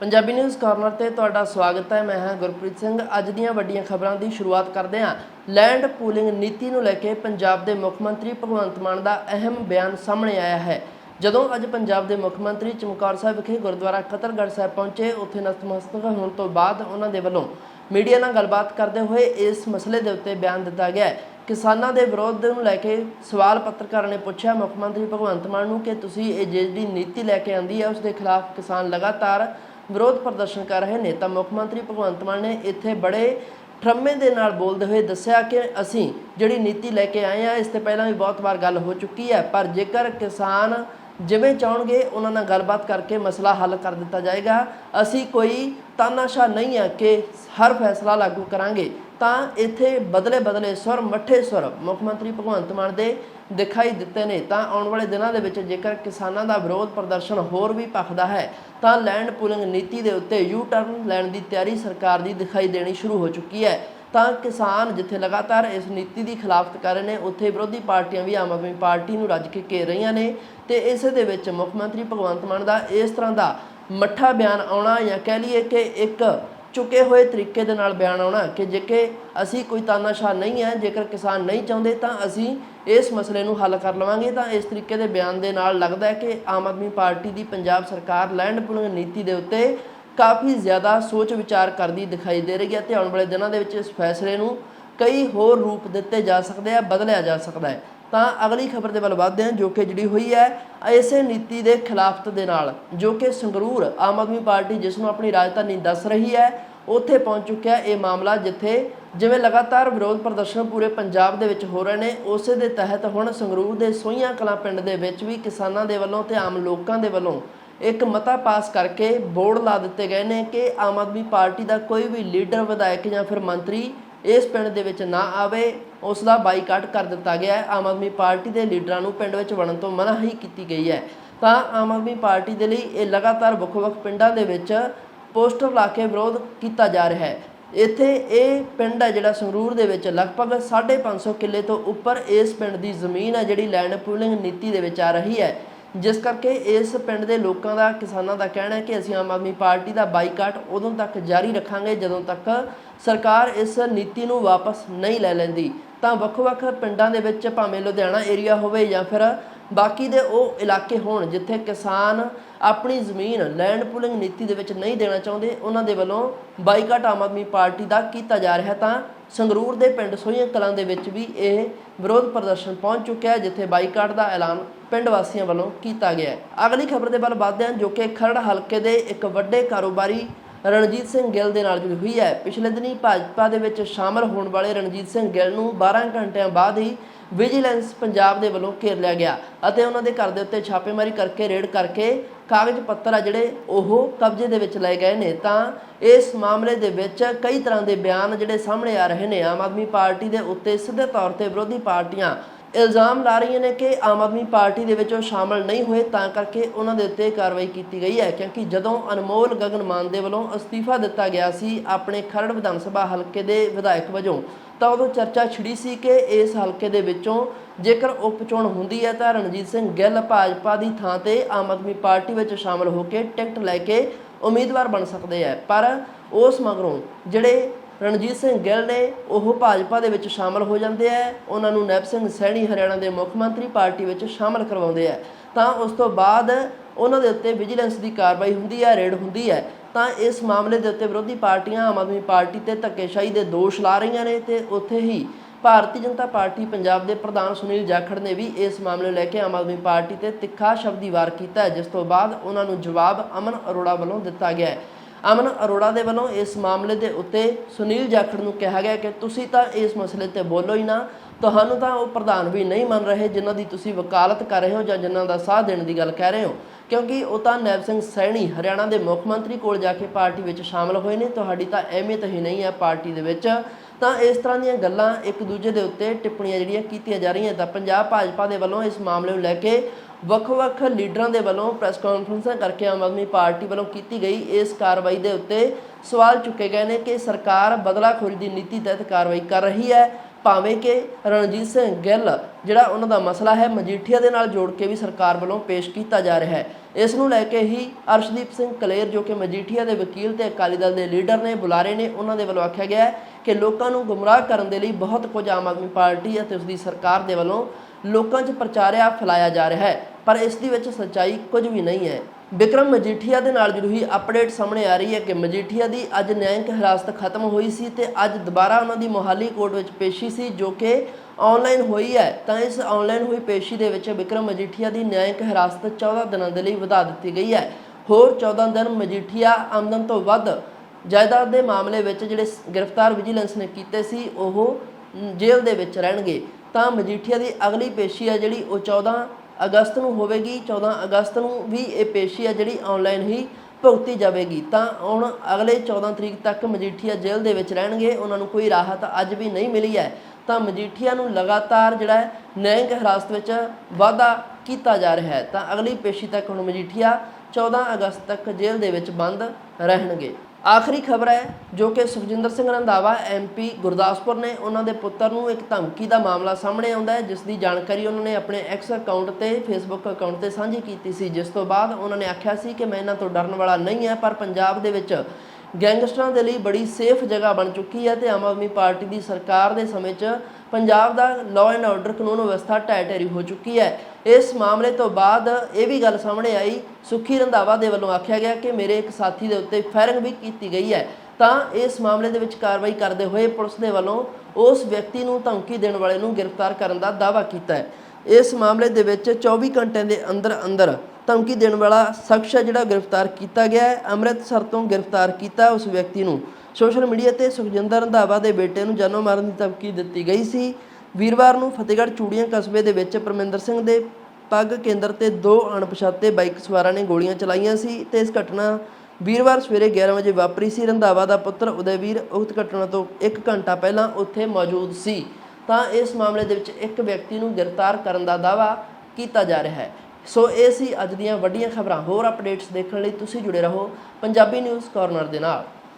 Punjabi news corner ਤੇ ਤੁਹਾਡਾ ਸਵਾਗਤ ਹੈ। ਮੈਂ ਹਾਂ ਗੁਰਪ੍ਰੀਤ ਸਿੰਘ। ਅੱਜ ਦੀਆਂ ਵੱਡੀਆਂ ਖਬਰਾਂ ਦੀ ਸ਼ੁਰੂਆਤ ਕਰਦੇ ਹਾਂ। ਲੈਂਡ ਪੂਲਿੰਗ ਨੀਤੀ ਨੂੰ ਲੈ ਕੇ ਪੰਜਾਬ ਦੇ ਮੁੱਖ ਮੰਤਰੀ ਭਗਵੰਤ ਮਾਨ ਦਾ ਅਹਿਮ ਬਿਆਨ ਸਾਹਮਣੇ ਆਇਆ ਹੈ। ਜਦੋਂ ਅੱਜ ਪੰਜਾਬ ਦੇ ਮੁੱਖ ਮੰਤਰੀ ਚਮਕੌਰ ਸਾਹਿਬ ਵਿਖੇ ਗੁਰਦੁਆਰਾ ਕਤਰਗੜ੍ਹ ਸਾਹਿਬ ਪਹੁੰਚੇ, ਉੱਥੇ ਨਤਮਸਤਕ ਹੋਣ ਤੋਂ ਬਾਅਦ ਉਹਨਾਂ ਦੇ ਵੱਲੋਂ ਮੀਡੀਆ ਨਾਲ ਗੱਲਬਾਤ ਕਰਦੇ ਹੋਏ ਇਸ ਮਸਲੇ ਦੇ ਉੱਤੇ ਬਿਆਨ ਦਿੱਤਾ ਗਿਆ ਕਿਸਾਨਾਂ ਦੇ ਵਿਰੋਧ ਨੂੰ ਲੈ ਕੇ ਸਵਾਲ ਪੱਤਰਕਾਰਾਂ ਨੇ ਪੁੱਛਿਆ, ਮੁੱਖ ਮੰਤਰੀ ਭਗਵੰਤ ਮਾਨ ਨੂੰ ਕਿ ਤੁਸੀਂ ਇਹ ਜਿਹੜੀ ਨੀਤੀ ਲੈ ਕੇ ਆਂਦੀ ਹੈ, ਉਸ ਦੇ ਖਿਲਾਫ ਕਿਸਾਨ ਲਗਾਤਾਰ ਵਿਰੋਧ ਪ੍ਰਦਰਸ਼ਨ ਕਰ ਰਹੇ ਨੇ ਤਾਂ ਮੁੱਖ ਮੰਤਰੀ ਭਗਵੰਤ ਮਾਨ ਨੇ ਇੱਥੇ ਬੜੇ ਠਰਮੇ ਦੇ ਨਾਲ ਬੋਲਦੇ ਹੋਏ ਦੱਸਿਆ ਕਿ ਅਸੀਂ ਜਿਹੜੀ ਨੀਤੀ ਲੈ ਕੇ ਆਏ ਆ ਇਸ ਤੇ ਪਹਿਲਾਂ ਵੀ ਬਹੁਤ ਵਾਰ ਗੱਲ ਹੋ ਚੁੱਕੀ ਹੈ, ਪਰ ਜੇਕਰ ਕਿਸਾਨ ਜਿਵੇਂ ਚਾਹਣਗੇ, ਉਹਨਾਂ ਨਾਲ ਗੱਲਬਾਤ ਕਰਕੇ ਮਸਲਾ ਹੱਲ ਕਰ ਦਿੱਤਾ ਜਾਏਗਾ। ਅਸੀਂ ਕੋਈ ਤਾਨਾਸ਼ਾ ਨਹੀਂ ਆ ਕਿ ਹਰ ਫੈਸਲਾ ਲਾਗੂ ਕਰਾਂਗੇ। ਤਾਂ ਇੱਥੇ ਬਦਲੇ ਬਦਲੇ ਸੁਰ, ਮੱਠੇ ਸੁਰ ਮੁੱਖ ਮੰਤਰੀ ਭਗਵੰਤ ਮਾਨ ਦੇ ਦਿਖਾਈ ਦਿੱਤੇ ਨੇ। ਤਾਂ ਆਉਣ ਵਾਲੇ ਦਿਨਾਂ ਦੇ ਵਿੱਚ ਜੇਕਰ ਕਿਸਾਨਾਂ ਦਾ ਵਿਰੋਧ ਪ੍ਰਦਰਸ਼ਨ ਹੋਰ ਵੀ ਭਖਦਾ ਹੈ, ਤਾਂ ਲੈਂਡ ਪੂਲਿੰਗ ਨੀਤੀ ਦੇ ਉੱਤੇ ਯੂ ਟਰਨ ਲੈਣ ਦੀ ਤਿਆਰੀ ਸਰਕਾਰ ਦੀ ਦਿਖਾਈ ਦੇਣੀ ਸ਼ੁਰੂ ਹੋ ਚੁੱਕੀ ਹੈ। ਤਾਂ ਕਿਸਾਨ ਜਿੱਥੇ ਲਗਾਤਾਰ ਇਸ ਨੀਤੀ ਦੀ ਖਿਲਾਫਤ ਕਰ ਰਹੇ ਨੇ, ਉੱਥੇ ਵਿਰੋਧੀ ਪਾਰਟੀਆਂ ਵੀ ਆਮ ਆਦਮੀ ਪਾਰਟੀ ਨੂੰ ਰੱਜ ਕੇ ਘੇਰ ਰਹੀਆਂ ਨੇ ਤੇ ਇਸੇ ਦੇ ਵਿੱਚ ਮੁੱਖ ਮੰਤਰੀ ਭਗਵੰਤ ਮਾਨ ਦਾ ਇਸ ਤਰ੍ਹਾਂ ਦਾ ਮੱਠਾ ਬਿਆਨ ਆਉਣਾ ਜਾਂ ਕਹਿ ਲਈਏ ਕਿ ਇੱਕ ਚੁੱਕੇ ਹੋਏ ਤਰੀਕੇ ਦੇ ਨਾਲ ਬਿਆਨ ਆਉਣਾ ਕਿ ਜੇ ਕਿ ਅਸੀਂ ਕੋਈ ਤਾਨਾਸ਼ਾਹ ਨਹੀਂ ਹੈ, ਜੇਕਰ ਕਿਸਾਨ ਨਹੀਂ ਚਾਹੁੰਦੇ ਤਾਂ ਅਸੀਂ ਇਸ ਮਸਲੇ ਨੂੰ ਹੱਲ ਕਰ ਲਵਾਂਗੇ। ਤਾਂ ਇਸ ਤਰੀਕੇ ਦੇ ਬਿਆਨ ਦੇ ਨਾਲ ਲੱਗਦਾ ਹੈ ਕਿ ਆਮ ਆਦਮੀ ਪਾਰਟੀ ਦੀ ਪੰਜਾਬ ਸਰਕਾਰ ਲੈਂਡ ਪੂਲਿੰਗ ਨੀਤੀ ਦੇ ਉੱਤੇ ਕਾਫੀ ਜ਼ਿਆਦਾ ਸੋਚ ਵਿਚਾਰ ਕਰਦੀ ਦਿਖਾਈ ਦੇ ਰਹੀ ਹੈ ਤੇ ਆਉਣ ਵਾਲੇ ਦਿਨਾਂ ਦੇ ਵਿੱਚ ਇਸ ਫੈਸਲੇ ਨੂੰ ਕਈ ਹੋਰ ਰੂਪ ਦਿੱਤੇ ਜਾ ਸਕਦੇ ਆ, ਬਦਲਿਆ ਜਾ ਸਕਦਾ ਹੈ। ਤਾਂ ਅਗਲੀ ਖਬਰ ਦੇ ਵੱਲ ਵਧਦੇ ਹਾਂ, ਜੋ ਕਿ ਜੁੜੀ ਹੋਈ ਹੈ ਇਸੇ ਨੀਤੀ ਦੇ ਖਿਲਾਫਤ ਦੇ ਨਾਲ, ਜੋ ਕਿ ਸੰਗਰੂਰ ਆਮ ਆਦਮੀ ਪਾਰਟੀ ਜਿਸ ਨੂੰ ਆਪਣੀ ਰਾਜਧਾਨੀ ਦੱਸ ਰਹੀ ਹੈ, ਉੱਥੇ ਪਹੁੰਚ ਚੁੱਕਿਆ ਇਹ ਮਾਮਲਾ, ਜਿੱਥੇ ਜਿਵੇਂ ਲਗਾਤਾਰ ਵਿਰੋਧ ਪ੍ਰਦਰਸ਼ਨ ਪੂਰੇ ਪੰਜਾਬ ਦੇ ਵਿੱਚ ਹੋ ਰਹੇ ਨੇ, ਉਸੇ ਦੇ ਤਹਿਤ ਹੁਣ ਸੰਗਰੂਰ ਦੇ ਸੋਈਆਂ ਕਲਾਂ ਪਿੰਡ ਦੇ ਵਿੱਚ ਵੀ ਕਿਸਾਨਾਂ ਦੇ ਵੱਲੋਂ ਤੇ ਆਮ ਲੋਕਾਂ ਦੇ ਵੱਲੋਂ ਇੱਕ ਮਤਾ ਪਾਸ ਕਰਕੇ ਬੋਰਡ ਲਾ ਦਿੱਤੇ ਗਏ ਨੇ ਕਿ ਆਮ ਆਦਮੀ ਪਾਰਟੀ ਦਾ ਕੋਈ ਵੀ ਲੀਡਰ, ਵਿਧਾਇਕ ਜਾਂ ਫਿਰ ਮੰਤਰੀ ਇਸ ਪਿੰਡ ਦੇ ਵਿੱਚ ਨਾ ਆਵੇ। ਉਸ ਦਾ ਬਾਈਕਾਟ ਕਰ ਦਿੱਤਾ ਗਿਆ ਹੈ। ਆਮ ਆਦਮੀ ਪਾਰਟੀ ਦੇ ਲੀਡਰਾਂ ਨੂੰ ਪਿੰਡ ਵਿੱਚ ਵੜਨ ਤੋਂ ਮਨਾਹੀ ਕੀਤੀ ਗਈ ਹੈ। ਤਾਂ ਆਮ ਆਦਮੀ ਪਾਰਟੀ ਦੇ ਲਈ ਇਹ ਲਗਾਤਾਰ ਵੱਖ-ਵੱਖ ਪਿੰਡਾਂ ਦੇ ਵਿੱਚ ਪੋਸਟਰ ਲਾ ਕੇ ਵਿਰੋਧ ਕੀਤਾ ਜਾ ਰਿਹਾ ਹੈ। ਇੱਥੇ ਇਹ ਪਿੰਡ ਹੈ ਜਿਹੜਾ ਸੰਗਰੂਰ ਦੇ ਵਿੱਚ ਲਗਭਗ 550 ਕਿੱਲੇ ਤੋਂ ਉੱਪਰ ਇਸ ਪਿੰਡ ਦੀ ਜ਼ਮੀਨ ਹੈ ਜਿਹੜੀ ਲੈਂਡ ਪੂਲਿੰਗ ਨੀਤੀ ਦੇ ਵਿੱਚ ਆ ਰਹੀ ਹੈ। ਜਿਸ ਕਰਕੇ ਇਸ ਪਿੰਡ ਦੇ ਲੋਕਾਂ ਦਾ, ਕਿਸਾਨਾਂ ਦਾ ਕਹਿਣਾ ਹੈ ਕਿ ਅਸੀਂ ਆਮ ਆਦਮੀ ਪਾਰਟੀ ਦਾ ਬਾਈਕਾਟ ਉਦੋਂ ਤੱਕ ਜਾਰੀ ਰੱਖਾਂਗੇ ਜਦੋਂ ਤੱਕ ਸਰਕਾਰ ਇਸ ਨੀਤੀ ਨੂੰ ਵਾਪਸ ਨਹੀਂ ਲੈ ਲੈਂਦੀ। ਤਾਂ ਵੱਖ-ਵੱਖ ਪਿੰਡਾਂ ਦੇ ਵਿੱਚ ਭਾਵੇਂ ਲੁਧਿਆਣਾ ਏਰੀਆ ਹੋਵੇ ਜਾਂ ਫਿਰ ਬਾਕੀ ਦੇ ਉਹ ਇਲਾਕੇ ਹੋਣ ਜਿੱਥੇ ਕਿਸਾਨ ਆਪਣੀ ਜ਼ਮੀਨ ਲੈਂਡ ਪੂਲਿੰਗ ਨੀਤੀ ਦੇ ਵਿੱਚ ਨਹੀਂ ਦੇਣਾ ਚਾਹੁੰਦੇ, ਉਹਨਾਂ ਦੇ ਵੱਲੋਂ ਬਾਈਕਾਟ ਆਮ ਆਦਮੀ ਪਾਰਟੀ ਦਾ ਕੀਤਾ ਜਾ ਰਿਹਾ ਤਾਂ ਸੰਗਰੂਰ ਦੇ ਪਿੰਡ ਸੋਹੀਆਂ ਕਲਾਂ ਦੇ ਵਿੱਚ ਵੀ ਇਹ ਵਿਰੋਧ ਪ੍ਰਦਰਸ਼ਨ ਪਹੁੰਚ ਚੁੱਕਿਆ ਹੈ, ਜਿੱਥੇ ਬਾਈਕਾਟ ਦਾ ਐਲਾਨ ਪਿੰਡ ਵਾਸੀਆਂ ਵੱਲੋਂ ਕੀਤਾ ਗਿਆ ਹੈ। ਅਗਲੀ ਖਬਰ ਦੇ ਵੱਲ ਵਧਦੇ ਹਾਂ, ਜੋ ਕਿ ਖਰੜ ਹਲਕੇ ਦੇ ਇੱਕ ਵੱਡੇ ਕਾਰੋਬਾਰੀ ਰਣਜੀਤ ਸਿੰਘ ਗਿੱਲ ਦੇ ਨਾਲ ਜੁੜੀ ਹੋਈ ਹੈ। ਪਿਛਲੇ ਦਿਨੀ ਭਾਜਪਾ ਦੇ ਵਿੱਚ ਸ਼ਾਮਲ ਹੋਣ ਵਾਲੇ ਰਣਜੀਤ ਸਿੰਘ ਗਿੱਲ ਨੂੰ 12 ਘੰਟਿਆਂ ਬਾਅਦ ਹੀ ਵਿਜੀਲੈਂਸ ਪੰਜਾਬ ਦੇ ਵੱਲੋਂ ਘੇਰ ਲਿਆ ਗਿਆ ਅਤੇ ਉਹਨਾਂ ਦੇ ਘਰ ਦੇ ਉੱਤੇ ਛਾਪੇਮਾਰੀ ਕਰਕੇ, ਰੇਡ ਕਰਕੇ ਕਾਗਜ਼ ਪੱਤਰ ਆ ਜਿਹੜੇ ਉਹ ਕਬਜ਼ੇ ਦੇ ਵਿੱਚ ਲਏ ਗਏ ਨੇ। ਤਾਂ ਇਸ ਮਾਮਲੇ ਦੇ ਵਿੱਚ ਕਈ ਤਰ੍ਹਾਂ ਦੇ ਬਿਆਨ ਜਿਹੜੇ ਸਾਹਮਣੇ ਆ ਰਹੇ ਨੇ। ਆਮ ਆਦਮੀ ਪਾਰਟੀ ਦੇ ਉੱਤੇ ਸਿੱਧੇ ਤੌਰ ਤੇ ਵਿਰੋਧੀ ਪਾਰਟੀਆਂ ਇਲਜ਼ਾਮ ਲਾ ਰਹੀਆਂ ਨੇ ਕਿ ਆਮ ਆਦਮੀ ਪਾਰਟੀ ਦੇ ਵਿੱਚ ਉਹ ਸ਼ਾਮਲ ਨਹੀਂ ਹੋਏ, ਤਾਂ ਕਰਕੇ ਉਹਨਾਂ ਦੇ ਉੱਤੇ ਕਾਰਵਾਈ ਕੀਤੀ ਗਈ ਹੈ, ਕਿਉਂਕਿ ਜਦੋਂ ਅਨਮੋਲ ਗਗਨ ਮਾਨ ਦੇ ਵੱਲੋਂ ਅਸਤੀਫਾ ਦਿੱਤਾ ਗਿਆ ਸੀ ਆਪਣੇ ਖਰੜ ਵਿਧਾਨ ਸਭਾ ਹਲਕੇ ਦੇ ਵਿਧਾਇਕ ਵਜੋਂ, ਤਾਂ ਉਦੋਂ ਚਰਚਾ ਛਿੜੀ ਸੀ ਕਿ ਇਸ ਹਲਕੇ ਦੇ ਵਿੱਚੋਂ ਜੇਕਰ ਉਪਚੋਣ ਹੁੰਦੀ ਹੈ ਤਾਂ ਰਣਜੀਤ ਸਿੰਘ ਗਿੱਲ ਭਾਜਪਾ ਦੀ ਥਾਂ ਤੇ ਆਮ ਆਦਮੀ ਪਾਰਟੀ ਵਿੱਚ ਸ਼ਾਮਲ ਹੋ ਕੇ ਟਿਕਟ ਲੈ ਕੇ ਉਮੀਦਵਾਰ ਬਣ ਸਕਦੇ ਆ ਪਰ ਉਸ ਮਗਰੋਂ ਜਿਹੜੇ ਰਣਜੀਤ ਸਿੰਘ ਗਿੱਲ ਨੇ ਉਹ ਭਾਜਪਾ ਦੇ ਵਿੱਚ ਸ਼ਾਮਲ ਹੋ ਜਾਂਦੇ ਆ। ਉਹਨਾਂ ਨੂੰ ਨੈਬ ਸਿੰਘ ਸੈਣੀ ਹਰਿਆਣਾ ਦੇ ਮੁੱਖ ਮੰਤਰੀ ਪਾਰਟੀ ਵਿੱਚ ਸ਼ਾਮਲ ਕਰਵਾਉਂਦੇ ਆ। ਤਾਂ ਉਸ ਤੋਂ ਬਾਅਦ ਉਹਨਾਂ ਦੇ ਉੱਤੇ ਵਿਜੀਲੈਂਸ ਦੀ ਕਾਰਵਾਈ ਹੁੰਦੀ ਹੈ ਰੇਡ ਹੁੰਦੀ ਹੈ ਤਾਂ ਇਸ ਮਾਮਲੇ ਦੇ ਉੱਤੇ ਵਿਰੋਧੀ ਪਾਰਟੀਆਂ ਆਮ ਆਦਮੀ ਪਾਰਟੀ ਤੇ ਧੱਕੇਸ਼ਾਹੀ ਦੇ ਦੋਸ਼ ਲਾ ਰਹੀਆਂ ਨੇ ਤੇ ਉੱਥੇ ਹੀ ਭਾਰਤੀ ਜਨਤਾ ਪਾਰਟੀ ਪੰਜਾਬ ਦੇ ਪ੍ਰਧਾਨ ਸੁਨੀਲ ਜਾਖੜ ਨੇ ਵੀ ਇਸ ਮਾਮਲੇ ਨੂੰ ਲੈ ਕੇ ਆਮ ਆਦਮੀ ਪਾਰਟੀ ਤੇ ਤਿੱਖਾ ਸ਼ਬਦੀ ਵਾਰ ਕੀਤਾ ਜਿਸ ਤੋਂ ਬਾਅਦ ਉਹਨਾਂ ਨੂੰ ਜਵਾਬ ਅਮਨ ਅਰੋੜਾ ਵੱਲੋਂ ਦਿੱਤਾ ਗਿਆ ਹੈ। ਅਮਨ ਅਰੋੜਾ ਦੇ ਵੱਲੋਂ ਇਸ ਮਾਮਲੇ ਦੇ ਉੱਤੇ ਸੁਨੀਲ ਜਾਖੜ ਨੂੰ ਕਿਹਾ ਗਿਆ ਕਿ ਤੁਸੀਂ ਤਾਂ ਇਸ ਮਸਲੇ ਤੇ ਬੋਲੋ ਹੀ ਨਾ, ਤੁਹਾਨੂੰ ਤਾਂ ਉਹ ਪ੍ਰਧਾਨ ਵੀ ਨਹੀਂ ਮੰਨ ਰਹੇ, ਜਿਨ੍ਹਾਂ ਦੀ ਤੁਸੀਂ ਵਕਾਲਤ ਕਰ ਰਹੇ ਹੋ ਜਾਂ ਜਿਨ੍ਹਾਂ ਦਾ ਸਾਥ ਦੇਣ ਦੀ ਗੱਲ ਕਹਿ ਰਹੇ ਹੋ। ਕਿਉਂਕਿ ਉਹ ਤਾਂ ਨੈਬ ਸਿੰਘ ਸੈਣੀ ਹਰਿਆਣਾ ਦੇ ਮੁੱਖ ਮੰਤਰੀ ਕੋਲ ਜਾ ਕੇ ਪਾਰਟੀ ਵਿੱਚ ਸ਼ਾਮਲ ਹੋਏ ਨੇ, ਤੁਹਾਡੀ ਤਾਂ ਅਹਿਮੀਅਤ ਹੀ ਨਹੀਂ ਹੈ ਪਾਰਟੀ ਦੇ ਵਿੱਚ। ਤਾਂ ਇਸ ਤਰ੍ਹਾਂ ਦੀਆਂ ਗੱਲਾਂ ਇੱਕ ਦੂਜੇ ਦੇ ਉੱਤੇ ਟਿੱਪਣੀਆਂ ਜਿਹੜੀਆਂ ਕੀਤੀਆਂ ਜਾ ਰਹੀਆਂ, ਤਾਂ ਪੰਜਾਬ ਭਾਜਪਾ ਦੇ ਵੱਲੋਂ ਇਸ ਮਾਮਲੇ ਨੂੰ ਲੈ ਕੇ ਵੱਖ-ਵੱਖ ਲੀਡਰਾਂ ਦੇ ਵੱਲੋਂ ਪ੍ਰੈਸ ਕਾਨਫਰੰਸਾਂ ਕਰਕੇ ਆਮ ਆਦਮੀ ਪਾਰਟੀ ਵੱਲੋਂ ਕੀਤੀ ਗਈ ਇਸ ਕਾਰਵਾਈ ਦੇ ਉੱਤੇ ਸਵਾਲ ਚੁੱਕੇ ਗਏ ਨੇ ਕਿ ਸਰਕਾਰ ਬਦਲਾਖੋਰੀ ਦੀ ਨੀਤੀ ਤਹਿਤ ਕਾਰਵਾਈ ਕਰ ਰਹੀ ਹੈ। ਭਾਵੇਂ ਕਿ ਰਣਜੀਤ ਸਿੰਘ ਗਿੱਲ, ਜਿਹੜਾ ਉਹਨਾਂ ਦਾ ਮਸਲਾ ਹੈ, ਮਜੀਠੀਆ ਦੇ ਨਾਲ ਜੋੜ ਕੇ ਵੀ ਸਰਕਾਰ ਵੱਲੋਂ ਪੇਸ਼ ਕੀਤਾ ਜਾ ਰਿਹਾ ਹੈ। ਇਸ ਨੂੰ ਲੈ ਕੇ ਹੀ ਅਰਸ਼ਦੀਪ ਸਿੰਘ ਕਲੇਰ, ਜੋ ਕਿ ਮਜੀਠੀਆ ਦੇ ਵਕੀਲ ਤੇ ਅਕਾਲੀ ਦਲ ਦੇ ਲੀਡਰ ਨੇ, ਬੁਲਾਰੇ ਨੇ, ਉਹਨਾਂ ਦੇ ਵੱਲੋਂ ਆਖਿਆ ਗਿਆ ਹੈ ਕਿ ਲੋਕਾਂ ਨੂੰ ਗੁੰਮਰਾਹ ਕਰਨ ਦੇ ਲਈ ਬਹੁਤ ਕੁਝ ਆਮ ਆਦਮੀ ਪਾਰਟੀ ਅਤੇ ਉਸ ਦੀ ਸਰਕਾਰ ਦੇ ਵੱਲੋਂ ਲੋਕਾਂ 'ਚ ਪ੍ਰਚਾਰਿਆ ਫੈਲਾਇਆ ਜਾ ਰਿਹਾ ਹੈ। ਪਰ ਇਸ ਦੇ ਵਿੱਚ ਸੱਚਾਈ ਕੁਝ ਵੀ ਨਹੀਂ ਹੈ। ਵਿਕਰਮ ਮਜੀਠੀਆ ਦੇ ਨਾਲ ਜੁੜੀ ਹੋਈ ਅਪਡੇਟ ਸਾਹਮਣੇ ਆ ਰਹੀ ਹੈ ਕਿ ਮਜੀਠੀਆ ਦੀ ਅੱਜ ਨਿਆਂਇਕ ਹਿਰਾਸਤ ਖਤਮ ਹੋਈ ਸੀ ਤੇ ਅੱਜ ਦੁਬਾਰਾ ਉਹਨਾਂ ਦੀ ਮੋਹਾਲੀ ਕੋਰਟ ਵਿੱਚ ਪੇਸ਼ੀ ਸੀ ਜੋ ਕਿ ਆਨਲਾਈਨ ਹੋਈ ਹੈ, ਤਾਂ ਇਸ ਆਨਲਾਈਨ ਹੋਈ ਪੇਸ਼ੀ ਦੇ ਵਿੱਚ ਵਿਕਰਮ ਮਜੀਠੀਆ ਦੀ ਨਿਆਂਇਕ ਹਿਰਾਸਤ 14 ਦਿਨਾਂ ਦੇ ਲਈ ਵਧਾ ਦਿੱਤੀ ਗਈ ਹੈ। ਹੋਰ 14 ਦਿਨ ਮਜੀਠੀਆ ਆਮਦਨ ਤੋਂ ਵੱਧ ਜਾਇਦਾਦ ਦੇ ਮਾਮਲੇ ਵਿੱਚ ਜਿਹੜੇ ਗ੍ਰਿਫਤਾਰ ਵਿਜੀਲੈਂਸ ਨੇ ਕੀਤੇ ਸੀ, ਉਹ ਜੇਲ੍ਹ ਦੇ ਵਿੱਚ ਰਹਿਣਗੇ। ਤਾਂ ਮਜੀਠੀਆ ਦੀ ਅਗਲੀ ਪੇਸ਼ੀ ਹੈ ਜਿਹੜੀ, ਉਹ 14 ਅਗਸਤ ਨੂੰ ਹੋਵੇਗੀ 14 ਅਗਸਤ ਨੂੰ ਵੀ ਇਹ ਪੇਸ਼ੀ ਹੈ ਜਿਹੜੀ ਆਨਲਾਈਨ ਹੀ ਭੁਗਤੀ ਜਾਵੇਗੀ। ਤਾਂ ਹੁਣ ਅਗਲੇ 14 ਤਰੀਕ ਤੱਕ ਮਜੀਠੀਆ ਜੇਲ੍ਹ ਦੇ ਵਿੱਚ ਰਹਿਣਗੇ, ਉਹਨਾਂ ਨੂੰ ਕੋਈ ਰਾਹਤ ਅੱਜ ਵੀ ਨਹੀਂ ਮਿਲੀ ਹੈ। ਤਾਂ ਮਜੀਠੀਆ ਨੂੰ ਲਗਾਤਾਰ ਜਿਹੜਾ ਹੈ ਨਿਆਂਇਕ ਹਿਰਾਸਤ ਵਿੱਚ ਵਾਧਾ ਕੀਤਾ ਜਾ ਰਿਹਾ ਹੈ। ਤਾਂ ਅਗਲੀ ਪੇਸ਼ੀ ਤੱਕ ਹੁਣ ਮਜੀਠੀਆ 14 ਅਗਸਤ ਤੱਕ ਜੇਲ੍ਹ ਦੇ ਵਿੱਚ ਬੰਦ ਰਹਿਣਗੇ। ਆਖਰੀ ਖਬਰ ਹੈ, ਜੋ ਕਿ ਸੁਖਜਿੰਦਰ ਸਿੰਘ ਰੰਧਾਵਾ ਐਮਪੀ ਗੁਰਦਾਸਪੁਰ ਨੇ ਉਹਨਾਂ ਦੇ ਪੁੱਤਰ ਨੂੰ ਇੱਕ ਧਮਕੀ ਦਾ ਮਾਮਲਾ ਸਾਹਮਣੇ ਆਉਂਦਾ ਹੈ, ਜਿਸ ਦੀ ਜਾਣਕਾਰੀ ਉਹਨਾਂ ਨੇ ਆਪਣੇ ਐਕਸ ਅਕਾਊਂਟ ਤੇ ਫੇਸਬੁੱਕ ਅਕਾਊਂਟ ਤੇ ਸਾਂਝੀ ਕੀਤੀ ਸੀ, ਜਿਸ ਤੋਂ ਬਾਅਦ ਉਹਨਾਂ ਨੇ ਆਖਿਆ ਸੀ ਕਿ ਮੈਂ ਇਹਨਾਂ ਤੋਂ ਡਰਨ ਵਾਲਾ ਨਹੀਂ ਹਾਂ, ਪਰ ਪੰਜਾਬ ਦੇ ਵਿੱਚ ਗੈਂਗਸਟਰਾਂ ਦੇ ਲਈ ਬੜੀ ਸੇਫ ਜਗ੍ਹਾ ਬਣ ਚੁੱਕੀ ਹੈ ਤੇ ਆਮ ਆਦਮੀ ਪਾਰਟੀ ਦੀ ਸਰਕਾਰ ਦੇ ਸਮੇਂ 'ਚ ਪੰਜਾਬ ਦਾ ਲਾਅ ਐਂਡ ਆਰਡਰ ਕਾਨੂੰਨ ਵਿਵਸਥਾ ਢਹਿ ਢੇਰੀ ਹੋ ਚੁੱਕੀ ਹੈ। ਇਸ ਮਾਮਲੇ ਤੋਂ ਬਾਅਦ ਇਹ ਵੀ ਗੱਲ ਸਾਹਮਣੇ ਆਈ, ਸੁਖੀ ਰੰਧਾਵਾ ਦੇ ਵੱਲੋਂ ਆਖਿਆ ਗਿਆ ਕਿ ਮੇਰੇ ਇੱਕ ਸਾਥੀ ਦੇ ਉੱਤੇ ਫਾਇਰਿੰਗ ਵੀ ਕੀਤੀ ਗਈ ਹੈ। ਤਾਂ ਇਸ ਮਾਮਲੇ ਦੇ ਵਿੱਚ ਕਾਰਵਾਈ ਕਰਦੇ ਹੋਏ ਪੁਲਿਸ ਦੇ ਵੱਲੋਂ ਉਸ ਵਿਅਕਤੀ ਨੂੰ ਧਮਕੀ ਦੇਣ ਵਾਲੇ ਨੂੰ ਗ੍ਰਿਫਤਾਰ ਕਰਨ ਦਾ ਦਾਅਵਾ ਕੀਤਾ ਹੈ। ਇਸ ਮਾਮਲੇ ਦੇ ਵਿੱਚ 24 ਘੰਟਿਆਂ ਦੇ ਅੰਦਰ ਅੰਦਰ ਧਮਕੀ ਦੇਣ ਵਾਲਾ ਸ਼ਖਸ ਹੈ ਜਿਹੜਾ ਗ੍ਰਿਫਤਾਰ ਕੀਤਾ ਗਿਆ ਹੈ। ਅੰਮ੍ਰਿਤਸਰ ਤੋਂ ਗ੍ਰਿਫਤਾਰ ਕੀਤਾ ਉਸ ਵਿਅਕਤੀ ਨੂੰ। ਸੋਸ਼ਲ ਮੀਡੀਆ ਤੇ ਸੁਖਜਿੰਦਰ ਰੰਧਾਵਾ ਦੇ ਬੇਟੇ ਨੂੰ ਜਾਨੋਂ ਮਾਰਨ ਦੀ ਧਮਕੀ ਦਿੱਤੀ ਗਈ ਸੀ। ਵੀਰਵਾਰ ਨੂੰ ਫਤਿਹਗੜ੍ਹ ਚੂੜੀਆਂ ਕਸਬੇ ਦੇ ਵਿੱਚ ਪਰਮਿੰਦਰ ਸਿੰਘ ਦੇ ਪੱਗ ਕੇਂਦਰ ਤੇ ਦੋ ਅਣਪਛਾਤੇ ਬਾਈਕ ਸਵਾਰਾਂ ਨੇ ਗੋਲੀਆਂ ਚਲਾਈਆਂ ਸੀ ਤੇ ਇਸ ਘਟਨਾ ਵੀਰਵਾਰ ਸਵੇਰੇ 11 ਵਜੇ ਵਾਪਰੀ ਸੀ। ਰੰਧਾਵਾ ਦਾ ਪੁੱਤਰ ਉਦੈਵੀਰ ਉਕਤ ਘਟਨਾ ਤੋਂ 1 ਘੰਟਾ ਪਹਿਲਾਂ ਉੱਥੇ ਮੌਜੂਦ ਸੀ। ਤਾਂ ਇਸ ਮਾਮਲੇ ਦੇ ਵਿੱਚ ਇੱਕ ਵਿਅਕਤੀ ਨੂੰ ਗ੍ਰਿਫਤਾਰ ਕਰਨ ਦਾ ਦਾਅਵਾ ਕੀਤਾ ਜਾ ਰਿਹਾ ਹੈ। ਸੋ ਇਹ ਸੀ ਅੱਜ ਦੀਆਂ ਵੱਡੀਆਂ ਖਬਰਾਂ। ਹੋਰ ਅਪਡੇਟਸ ਦੇਖਣ ਲਈ ਤੁਸੀਂ ਜੁੜੇ ਰਹੋ ਪੰਜਾਬੀ ਨਿਊਜ਼ ਕਾਰਨਰ ਦੇ ਨਾਲ।